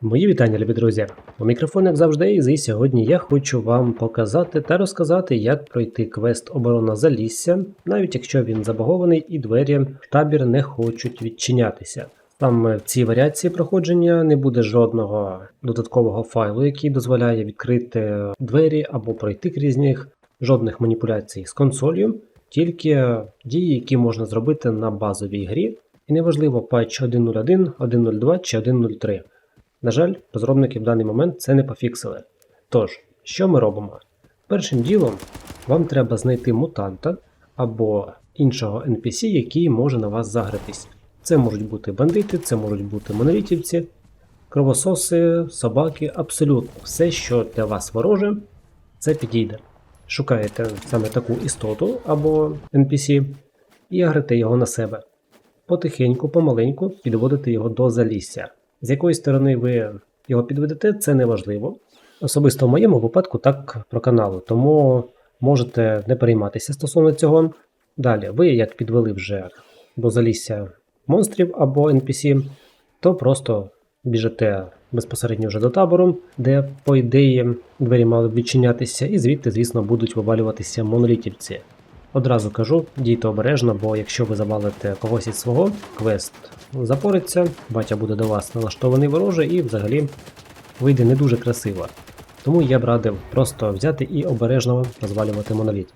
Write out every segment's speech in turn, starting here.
Мої вітання, любі друзі. У мікрофон, як завжди, і сьогодні я хочу вам показати та розказати, як пройти квест оборона Залісся, навіть якщо він забагований і двері в табір не хочуть відчинятися. Саме в цій варіації проходження не буде жодного додаткового файлу, який дозволяє відкрити двері або пройти крізь них, жодних маніпуляцій з консолью, тільки дії, які можна зробити на базовій грі. І неважливо патч 1.01, 1.02 чи 1.03. На жаль, розробники в даний момент це не пофіксили. Тож, що ми робимо? Першим ділом вам треба знайти мутанта або іншого NPC, який може на вас загратись. Це можуть бути бандити, це можуть бути монолітівці, кровососи, собаки, абсолютно все, що для вас вороже, це підійде. Шукаєте саме таку істоту або NPC і агрите його на себе. Потихеньку, помаленьку підводите його до залісся. З якої сторони ви його підведете, це не важливо. Особисто в моєму випадку так про каналу, тому можете не перейматися стосовно цього. Далі, ви як підвели вже до залісся монстрів або NPC, то просто біжите безпосередньо вже до табору, де, по ідеї, двері мали б відчинятися, і звідти, звісно, будуть вивалюватися монолітівці. Одразу кажу, дійте обережно, бо якщо ви завалите когось із свого, квест запориться, батя буде до вас налаштований вороже і взагалі вийде не дуже красиво. Тому я б радив просто взяти і обережно розвалювати моноліт.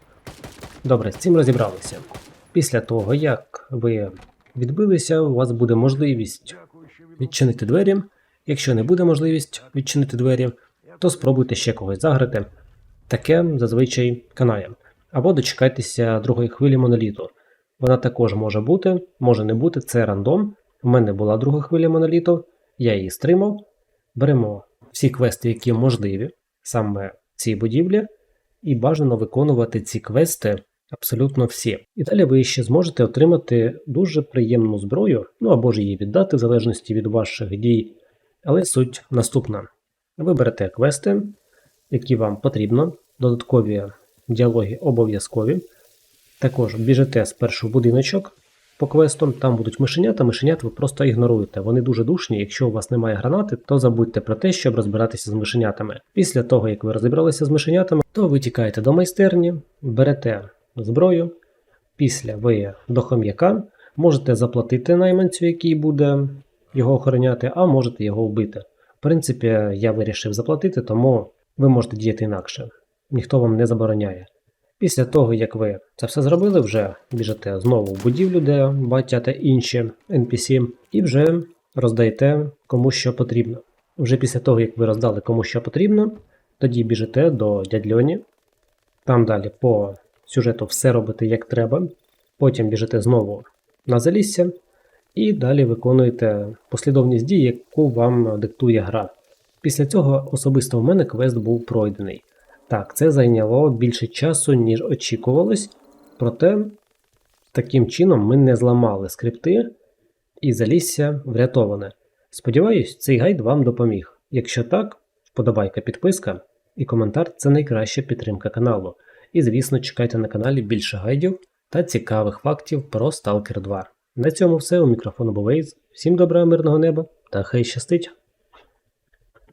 Добре, з цим розібралися. Після того, як ви відбилися, у вас буде можливість відчинити двері. Якщо не буде можливість відчинити двері, то спробуйте ще когось заграти. Таке зазвичай канає. Або дочекайтеся другої хвилі моноліту. Вона також може бути, може не бути, це рандом. У мене була друга хвиля моноліту, я її стримав. Беремо всі квести, які можливі, саме в цій будівлі, і бажано виконувати ці квести абсолютно всі. І далі ви ще зможете отримати дуже приємну зброю, ну або ж її віддати, в залежності від ваших дій. Але суть наступна: ви берете квести, які вам потрібно, додаткові діалоги обов'язкові. Також біжите спершу в будиночок по квестам, там будуть мишенята, мишенят ви просто ігноруєте. Вони дуже душні. Якщо у вас немає гранати, то забудьте про те, щоб розбиратися з мишенятами. Після того, як ви розібралися з мишенятами, то ви тікаєте до майстерні, берете зброю. Після ви до хом'яка можете заплатити найманцю, який буде його охороняти, а можете його вбити. В принципі, я вирішив заплатити, тому ви можете діяти інакше ніхто вам не забороняє. Після того, як ви це все зробили, вже біжите знову в будівлю, де батя та інші NPC, і вже роздаєте кому що потрібно. Вже після того, як ви роздали кому що потрібно, тоді біжите до дядльоні. Там далі по сюжету все робите як треба. Потім біжите знову на залісся, і далі виконуєте послідовність дій, яку вам диктує гра. Після цього особисто в мене квест був пройдений. Так, це зайняло більше часу, ніж очікувалось, проте таким чином ми не зламали скрипти і залісся врятоване. Сподіваюсь, цей гайд вам допоміг. Якщо так, вподобайка, підписка і коментар це найкраща підтримка каналу. І, звісно, чекайте на каналі більше гайдів та цікавих фактів про Stalker 2. На цьому все. У мікрофону був Вейз. Всім доброго мирного неба та хай щастить!